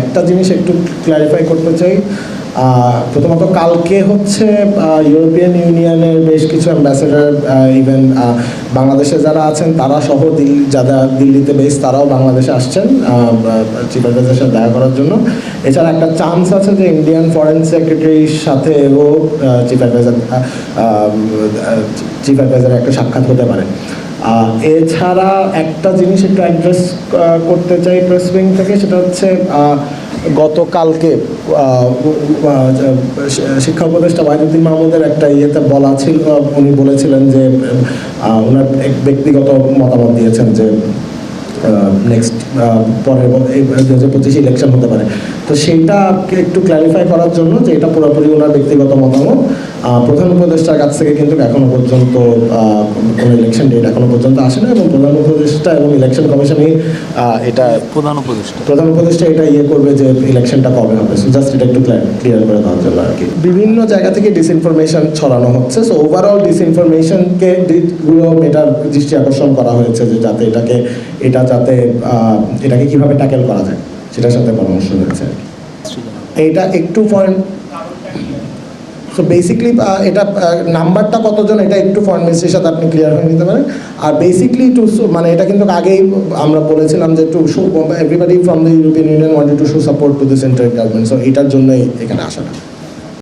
একটা জিনিস একটু ক্ল্যারিফাই করতে চাই। প্রথমত কালকে হচ্ছে ইউরোপিয়ান ইউনিয়নের বেশ কিছু অ্যাম্বাসেডার ইভেন বাংলাদেশে যারা আছেন, তারা সহ দিল্লি যারা দিল্লিতে বেশ তারাও বাংলাদেশে আসছেন চিফ অ্যাডভাইজারের সাথে দেখা করার জন্য। এছাড়া একটা চান্স আছে যে ইন্ডিয়ান ফরেন সেক্রেটারির সাথেও চিফ অ্যাডভাইজার চিফ অ্যাডভাইজারের একটা সাক্ষাৎ হতে পারে। এছাড়া একটা জিনিস একটু অ্যাড্রেস করতে চাই প্রেস উইং থেকে, সেটা হচ্ছে গতকালকে শিক্ষা উপদেষ্টা ওয়াহিদুদ্দিন মাহমুদের একটা ইয়েতে বলা ছিল, উনি বলেছিলেন যে ওনার ব্যক্তিগত মতামত দিয়েছেন যে নেক্সট পরের দু হাজার পঁচিশে ইলেকশন হতে পারে। তো সেইটাকে একটু ক্ল্যারিফাই করার জন্য যে এটা পুরোপুরি ওনার ব্যক্তিগত মতামত। প্রধান উপদেষ্টার কাছ থেকে কিন্তু এখনও পর্যন্ত কোনো ইলেকশন ডেট এখনও পর্যন্ত আসে না এবং প্রধান উপদেষ্টা এবং ইলেকশন কমিশনই এটা প্রধান উপদেষ্টা। প্রধান উপদেষ্টা এটা ইয়ে করবে যে ইলেকশনটা কবে হবে। সো জাস্ট এটা একটু ক্লিয়ার করে দেওয়ার জন্য আর কি। বিভিন্ন জায়গা থেকে ডিসইনফরমেশন ছড়ানো হচ্ছে। সো ওভারঅল ডিসইনফরমেশনকে গুলো এটার দৃষ্টি আকর্ষণ করা হয়েছে যে যাতে এটাকে এটা যাতে এটাকে কীভাবে ট্যাকেল করা যায়। সেটার সাথে পরামর্শ হয়েছে এটা একটু পয়েন্ট সো বেসিকলি এটা নাম্বারটা কতজন, এটা একটু ফর্মেসির সাথে আপনি ক্লিয়ার হয়ে নিতে পারেন। আর বেসিকলি টু মানে এটা কিন্তু আগেই আমরা বলেছিলাম যে to show everybody from the European Union wanted to show support to the central government so এটার জন্যই এখানে আসাটা।